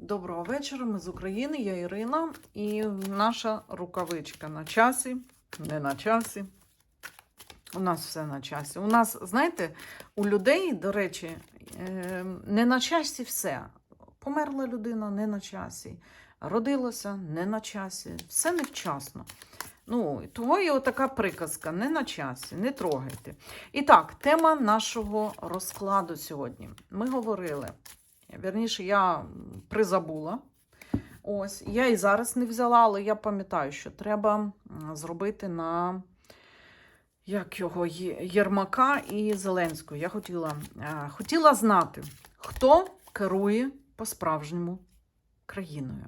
Доброго вечора, ми з України, я Ірина, і наша рукавичка на часі, не на часі. У нас все на часі. У нас, знаєте, у людей, до речі, е, не на часі все. Померла людина не на часі, родилася не на часі, все невчасно. Ну, того є отака приказка: не на часі, не трогайте. І так, тема нашого розкладу сьогодні. Ми говорили. Вірніше, я призабула. Ось, я і зараз не взяла, але я пам'ятаю, що треба зробити на як його, Єрмака і Зеленського. Я хотіла, е, хотіла знати, хто керує по-справжньому країною.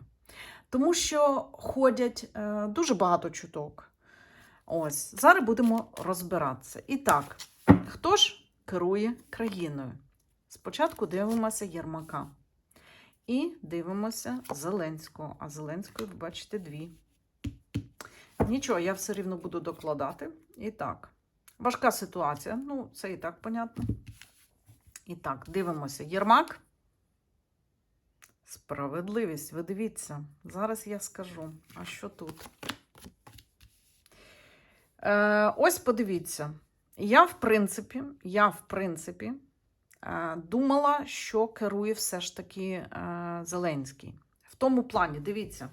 Тому що ходять е, дуже багато чуток. Ось, зараз будемо розбиратися. І так, хто ж керує країною? Спочатку дивимося Єрмака. І дивимося Зеленського. А Зеленського, ви бачите, дві. Нічого, я все рівно буду докладати. І так, важка ситуація. Ну, це і так понятно. І так, дивимося. Єрмак. Справедливість, ви дивіться. Зараз я скажу. А що тут? Е, ось подивіться. Я, в принципі, я, в принципі, думала, що керує все ж таки е, Зеленський. В тому плані, дивіться,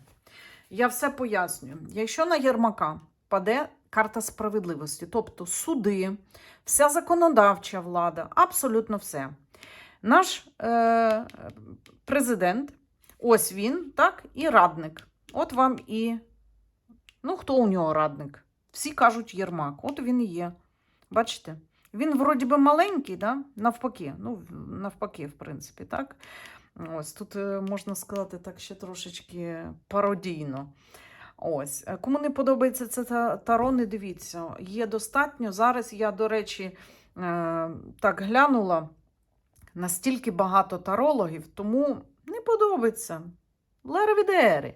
я все пояснюю. Якщо на Єрмака паде карта справедливості, тобто суди, вся законодавча влада, абсолютно все. Наш е, президент, ось він, так, і радник. От вам і. Ну, хто у нього радник? Всі кажуть Єрмак. От він і є. Бачите? Він вроді би маленький, да? навпаки. Ну, навпаки, в принципі, так. Ось тут е, можна сказати так ще трошечки пародійно. Ось. Е, Кому не подобається це та- таро, не дивіться. Є достатньо. Зараз я, до речі, е, так глянула настільки багато тарологів, тому не подобається. Леровідері.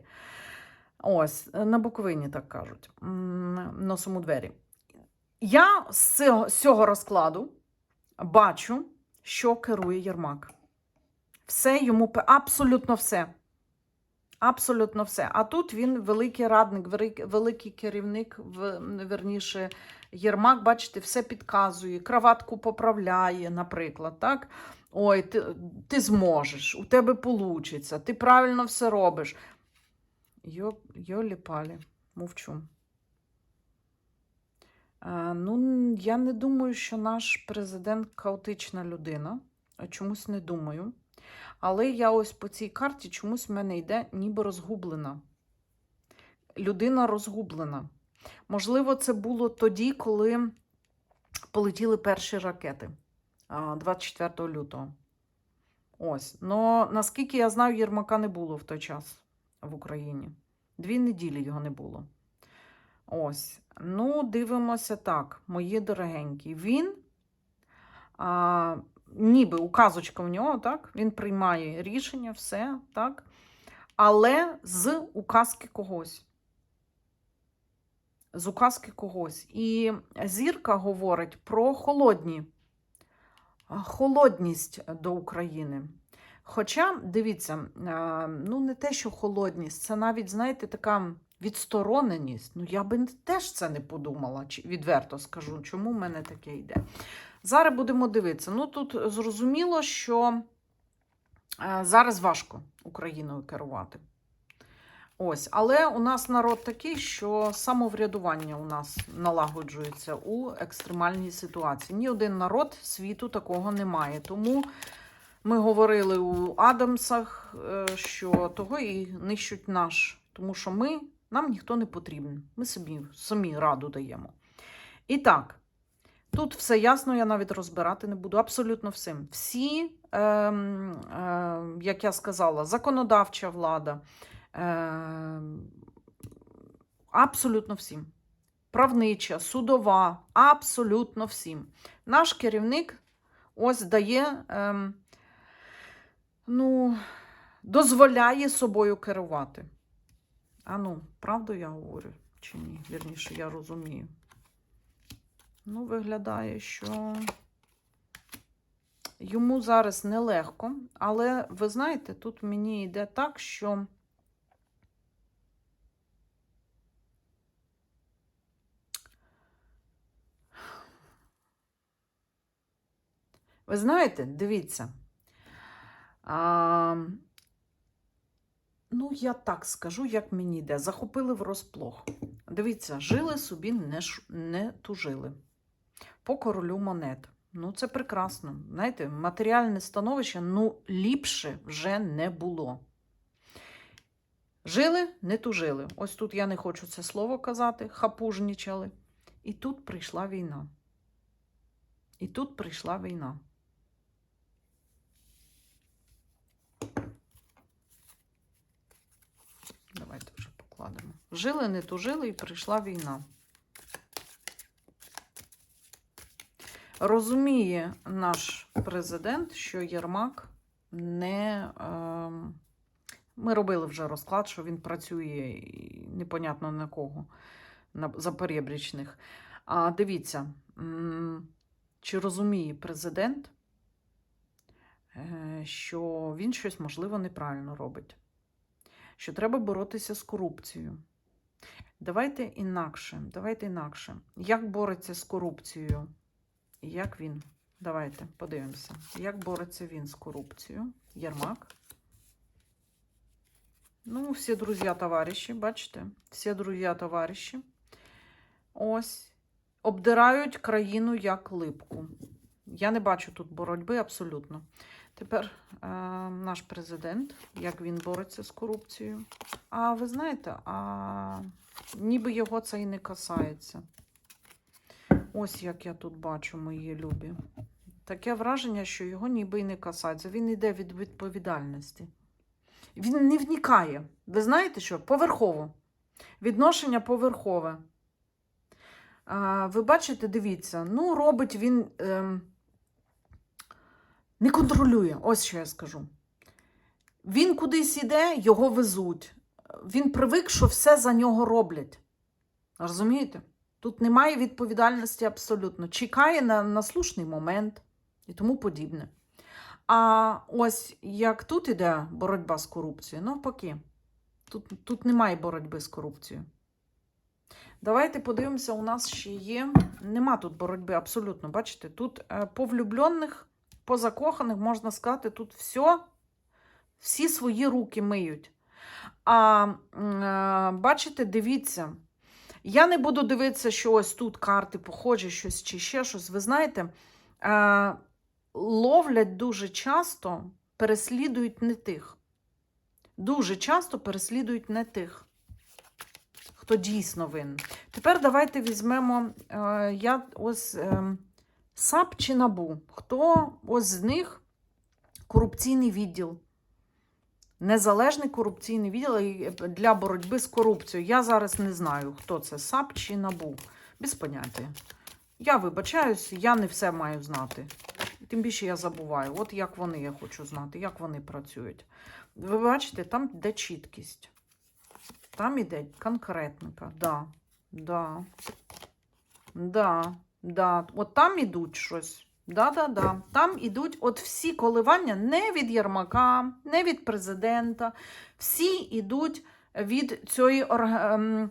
Ось, на Буковині так кажуть. Носом у двері. Я з цього, розкладу бачу, що керує Єрмак. Все йому абсолютно все. Абсолютно все. А тут він великий радник, великий, керівник, верніше, Єрмак, бачите, все підказує, краватку поправляє, наприклад. так? Ой, ти, ти зможеш, у тебе вийде, ти правильно все робиш. Йо, йолі палі, мовчу. Ну, я не думаю, що наш президент хаотична людина. Чомусь не думаю. Але я ось по цій карті чомусь в мене йде ніби розгублена. Людина розгублена. Можливо, це було тоді, коли полетіли перші ракети 24 лютого. Ось. Но наскільки я знаю, Єрмака не було в той час в Україні. Дві неділі його не було. Ось. Ну, дивимося так, мої дорогенькі. Він, а, ніби указочка в нього, так? Він приймає рішення, все, так? Але з указки когось. З указки когось. І зірка говорить про холодні, холодність до України. Хоча, дивіться, ну не те, що холодність, це навіть, знаєте, така відстороненість. Ну, я би теж це не подумала, відверто скажу, чому в мене таке йде. Зараз будемо дивитися. Ну, тут зрозуміло, що е, зараз важко Україною керувати. Ось, але у нас народ такий, що самоврядування у нас налагоджується у екстремальній ситуації. Ні один народ світу такого не має. Тому ми говорили у Адамсах, е, що того і нищуть наш, тому що ми, нам ніхто не потрібен. Ми собі самі раду даємо. І так, тут все ясно, я навіть розбирати не буду. Абсолютно всім. Всі, ем, е, як я сказала, законодавча влада. Ем, абсолютно всім. Правнича, судова, абсолютно всім. Наш керівник ось дає, ем, ну, дозволяє собою керувати. А ну, правду я говорю чи ні? Вірніше, я розумію. Ну, виглядає, що Йому зараз нелегко, але ви знаєте, тут мені йде так, що. Ви знаєте, дивіться. А, я так скажу, як мені йде. Захопили врозплох. Дивіться, жили собі, не, ш- не тужили. По королю монет. Ну, це прекрасно. Знаєте, матеріальне становище ну, ліпше вже не було. Жили, не тужили. Ось тут я не хочу це слово казати, хапужнічали. І тут прийшла війна. І тут прийшла війна. Давайте вже покладемо. Жили, не тужили, і прийшла війна. Розуміє наш президент, що Єрмак не. ем, ми робили вже розклад, що він працює непонятно на кого, на запорєбрічних. А дивіться, чи розуміє президент, е, що він щось можливо неправильно робить, що треба боротися з корупцією. Давайте інакше, давайте інакше. Як бореться з корупцією? Як він? Давайте подивимося. Як бореться він з корупцією? Єрмак. Ну, всі друзі, товариші, бачите? Всі друзі, товариші. Ось. Обдирають країну як липку. Я не бачу тут боротьби абсолютно. Тепер е, наш президент, як він бореться з корупцією. А ви знаєте, а ніби його це і не касається. Ось як я тут бачу, мої любі. Таке враження, що його ніби і не касається. Він йде від відповідальності. Він не вникає. Ви знаєте що? Поверхово. Відношення поверхове. Ви бачите, дивіться, ну, робить він ем, не контролює. Ось що я скажу. Він кудись іде, його везуть. Він привик, що все за нього роблять. Розумієте? Тут немає відповідальності абсолютно. Чекає на, на слушний момент і тому подібне. А ось як тут іде боротьба з корупцією, навпаки, тут, тут немає боротьби з корупцією. Давайте подивимося, у нас ще є. Нема тут боротьби абсолютно. Бачите, тут е, по влюблених, по закоханих, можна сказати, тут все, всі свої руки миють. А е, бачите, дивіться. Я не буду дивитися, що ось тут карти похожі, щось чи ще щось. Ви знаєте, е, ловлять дуже часто, переслідують не тих. Дуже часто переслідують не тих, хто дійсно винен. Тепер давайте візьмемо е, я ось е, САП чи НАБУ. Хто ось з них корупційний відділ? Незалежний корупційний відділ для боротьби з корупцією. Я зараз не знаю, хто це САП чи НАБУ. Без поняття. Я вибачаюсь, я не все маю знати. Тим більше я забуваю. От як вони, я хочу знати, як вони працюють. Ви бачите, там йде чіткість. Там іде конкретника. Да, да, да, да. От там ідуть щось. Да-да-да. Там ідуть от всі коливання не від Єрмака, не від президента. Всі ідуть від цієї ем,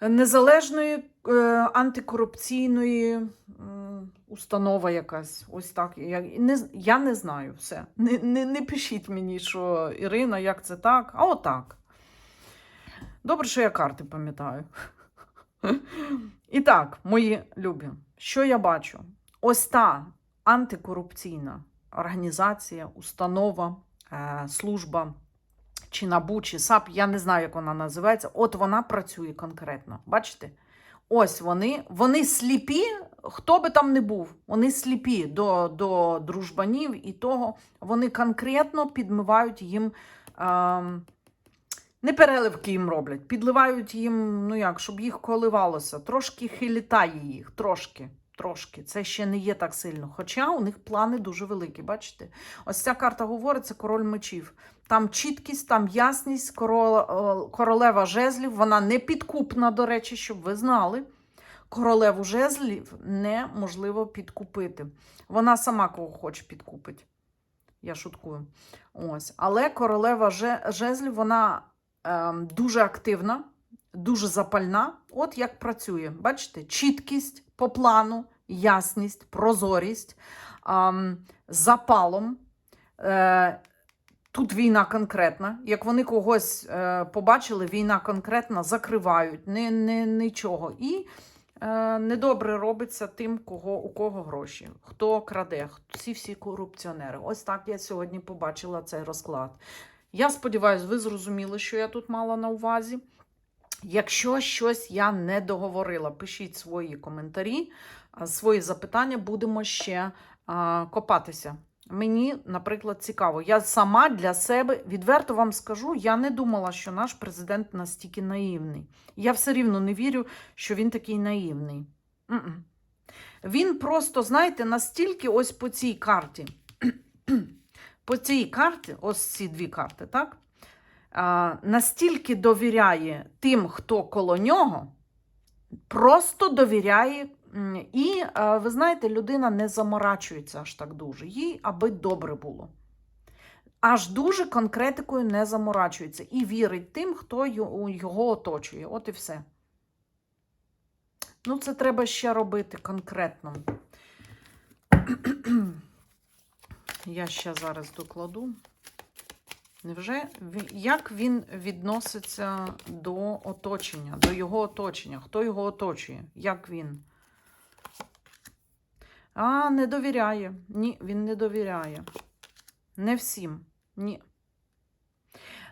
незалежної е, антикорупційної установа якась. Ось так. Я не, я не знаю все. Не, не, не пишіть мені, що Ірина, як це так, а отак. Добре, що я карти пам'ятаю. І так, мої любі, що я бачу? Ось та антикорупційна організація, установа, е, служба чи НАБУ, чи САП, я не знаю, як вона називається. От вона працює конкретно. Бачите? Ось вони, вони сліпі, хто би там не був, вони сліпі до, до дружбанів і того. Вони конкретно підмивають їм. Ем, не переливки їм роблять, підливають їм, ну як, щоб їх коливалося. Трошки хилітає їх, трошки. Трошки. Це ще не є так сильно. Хоча у них плани дуже великі. Бачите? Ось ця карта говорить, це король мечів. Там чіткість, там ясність, е, королева жезлів, вона не підкупна, до речі, щоб ви знали. королеву жезлів неможливо підкупити. Вона сама кого хоче підкупить. Я шуткую. Ось. Але королева жезлів, вона дуже активна, дуже запальна. От як працює. Бачите, чіткість по плану, ясність, прозорість, ем, запалом. Е, Тут війна конкретна. Як вони когось е, побачили, війна конкретна, закривають, не, не, нічого. І е, недобре робиться тим, кого, у кого гроші, хто краде, всі всі корупціонери. Ось так я сьогодні побачила цей розклад. Я сподіваюся, ви зрозуміли, що я тут мала на увазі. Якщо щось я не договорила, пишіть свої коментарі, свої запитання, будемо ще копатися. Мені, наприклад, цікаво. Я сама для себе відверто вам скажу, я не думала, що наш президент настільки наївний. Я все рівно не вірю, що він такий наївний. Він просто, знаєте, настільки ось по цій карті. По цій карті, ось ці дві карти, так? Настільки довіряє тим, хто коло нього, просто довіряє. І, ви знаєте, людина не заморачується аж так дуже. Їй аби добре було. Аж дуже конкретикою не заморачується і вірить тим, хто його оточує. От і все. Ну, це треба ще робити конкретно. Я ще зараз докладу. Невже як він відноситься до оточення, до його оточення? Хто його оточує? Як він? А, не довіряє. Ні, він не довіряє. Не всім. Ні.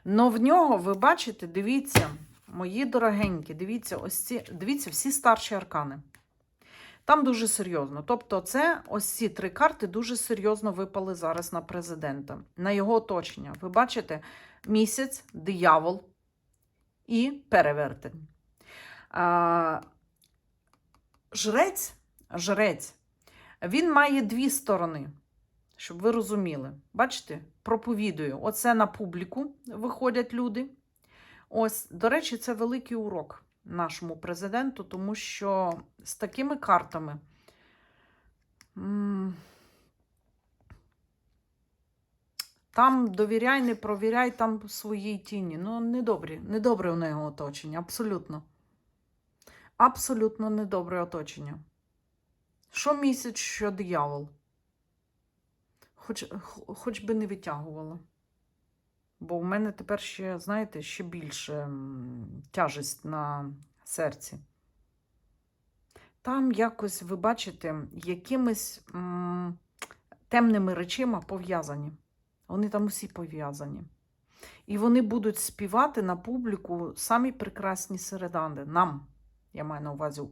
Но в нього, ви бачите, дивіться, мої дорогенькі, дивіться, ось ці, дивіться, всі старші аркани. Там дуже серйозно. Тобто, це ось ці три карти дуже серйозно випали зараз на президента, на його оточення. Ви бачите місяць, диявол і перевертень. Жрець, жрець, він має дві сторони, щоб ви розуміли. Бачите, проповідую. Оце на публіку виходять люди. Ось, до речі, це великий урок нашому президенту, тому що з такими картами. Там довіряй, не провіряй, там своїй тіні. Ну, недобрі, недобре у нього оточення, абсолютно. Абсолютно недобре оточення. Що місяць, що диявол. Хоч, хоч би не витягувала. Бо в мене тепер ще, знаєте, ще більше тяжесть на серці. Там якось, ви бачите, якимись темними речима пов'язані. Вони там усі пов'язані. І вони будуть співати на публіку самі прекрасні середади. Нам, я маю на увазі.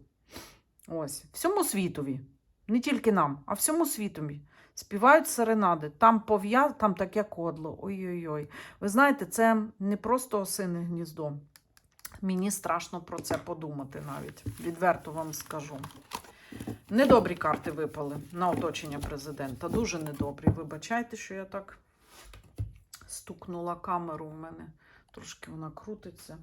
Ось, всьому світові. Не тільки нам, а всьому світові. Співають серенади. Там пов'я... там таке кодло. Ой-ой-ой. Ви знаєте, це не просто осине гніздо. Мені страшно про це подумати навіть. Відверто вам скажу. Недобрі карти випали на оточення президента. Дуже недобрі. Вибачайте, що я так стукнула камеру у мене. Трошки вона крутиться.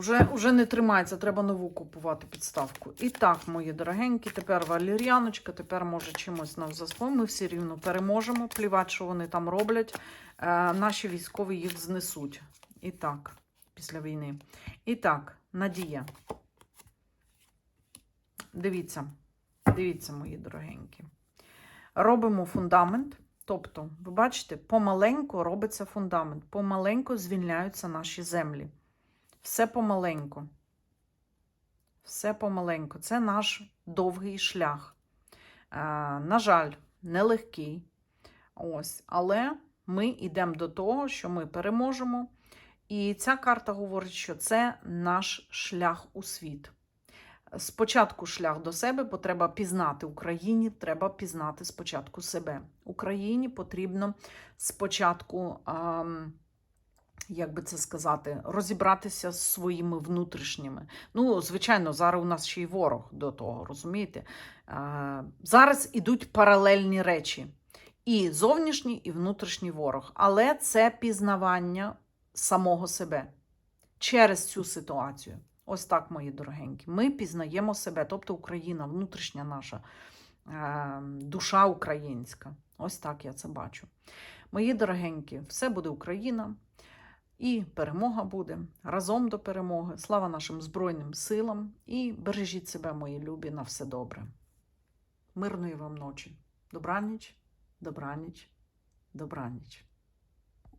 Уже, уже не тримається, треба нову купувати підставку. І так, мої дорогенькі, тепер валір'яночка, тепер може чимось нам заспо. Ми всі рівно переможемо. Плівати, що вони там роблять. Е, наші військові їх знесуть. І так, після війни. І так, Надія. Дивіться, дивіться, мої дорогенькі. Робимо фундамент. Тобто, ви бачите, помаленьку робиться фундамент, помаленьку звільняються наші землі. Все помаленьку. Все помаленьку. Це наш довгий шлях. Е, на жаль, нелегкий. Ось. Але ми йдемо до того, що ми переможемо. І ця карта говорить, що це наш шлях у світ. Спочатку шлях до себе, бо треба пізнати Україні, треба пізнати спочатку себе. Україні потрібно спочатку. ам, як би це сказати, розібратися з своїми внутрішніми. Ну, звичайно, зараз у нас ще й ворог до того, розумієте? Зараз ідуть паралельні речі: і зовнішній, і внутрішній ворог. Але це пізнавання самого себе через цю ситуацію. Ось так, мої дорогенькі. Ми пізнаємо себе, тобто Україна, внутрішня наша душа українська. Ось так я це бачу. Мої дорогенькі, все буде Україна. І перемога буде разом до перемоги. Слава нашим Збройним силам і бережіть себе, мої любі, на все добре. Мирної вам ночі. Добраніч, добраніч, добраніч.